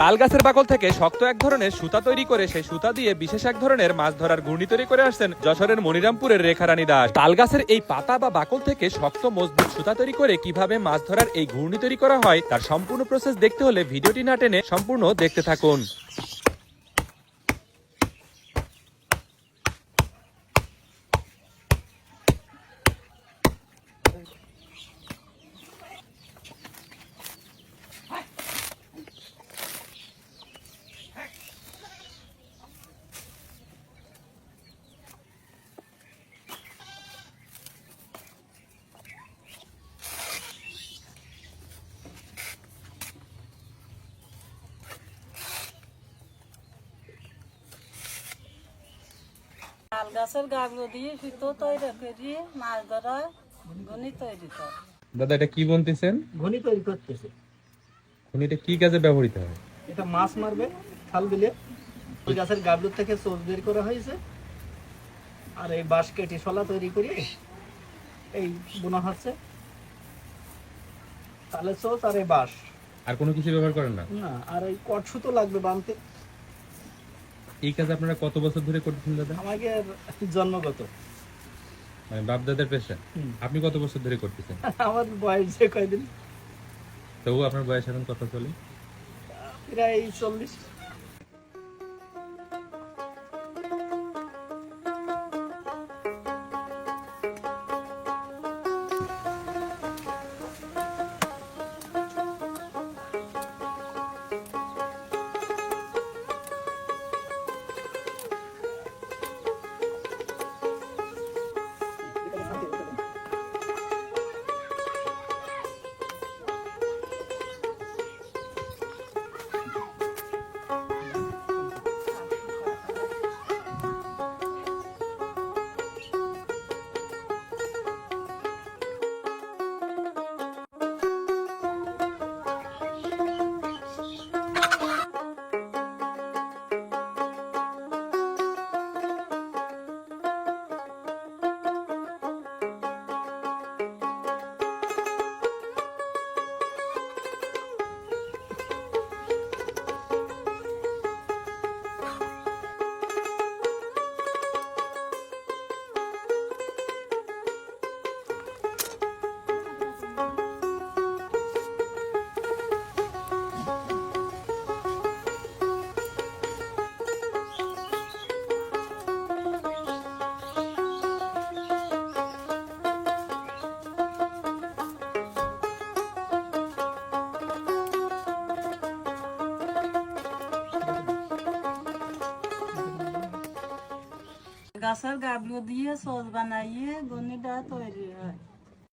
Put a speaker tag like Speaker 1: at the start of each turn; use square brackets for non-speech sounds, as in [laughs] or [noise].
Speaker 1: তাল গাছের বাকল থেকে শক্ত এক ধরনের সুতা তৈরি করে সেই সুতা দিয়ে বিশেষ এক ধরনের মাছ ধরার ঘূর্ণি তৈরি করে আসছেন যশোরের মনিরামপুরের রেখারানী দাস। তাল গাছের এই পাতা বা বাকল থেকে শক্ত মজবুত সুতা তৈরি করে কীভাবে মাছ ধরার এই ঘূর্ণি তৈরি করা হয়, তার সম্পূর্ণ প্রসেস দেখতে হলে ভিডিওটি না টেনে সম্পূর্ণ দেখতে থাকুন।
Speaker 2: তাল গাছের গাছগুলো দিয়ে সুতো তৈরি করি মাছ ধরা গণি তৈরি করে।
Speaker 1: দাদা এটা কি বলতেছেন
Speaker 3: ঘনি তৈরি করতেছে।
Speaker 1: ঘূর্ণিটা কি কাজে ব্যবহৃত হয়?
Speaker 3: এটা মাছ মারবে খাল বিলে ওই গাছের গাবলুর থেকে চোখ বের করা হয়েছে। আর এই বাঁশ কেটে শলা তৈরি করে এই বোনা হচ্ছে। তাহলে চোচ আর এই বাঁশ।
Speaker 1: আর কোনো কিছু ব্যবহার করেন না?
Speaker 3: না আর এই কট সুতো লাগবে বানতে।
Speaker 1: এই কাজ আপনারা কত বছর ধরে করতেছেন দাদা?
Speaker 3: আমাকে জন্মগত।
Speaker 1: মানে বাপ দাদার পেশা আপনি কত বছর ধরে করতেছেন? [laughs]
Speaker 3: আমার বয়স যে কয়দিন?
Speaker 1: তবু আপনার বয়স এখন কত চলে?
Speaker 3: প্রায় চল্লিশ।
Speaker 2: গাছের গাবলো দিয়ে সস বানাইয়ে গণিটা তৈরি হয়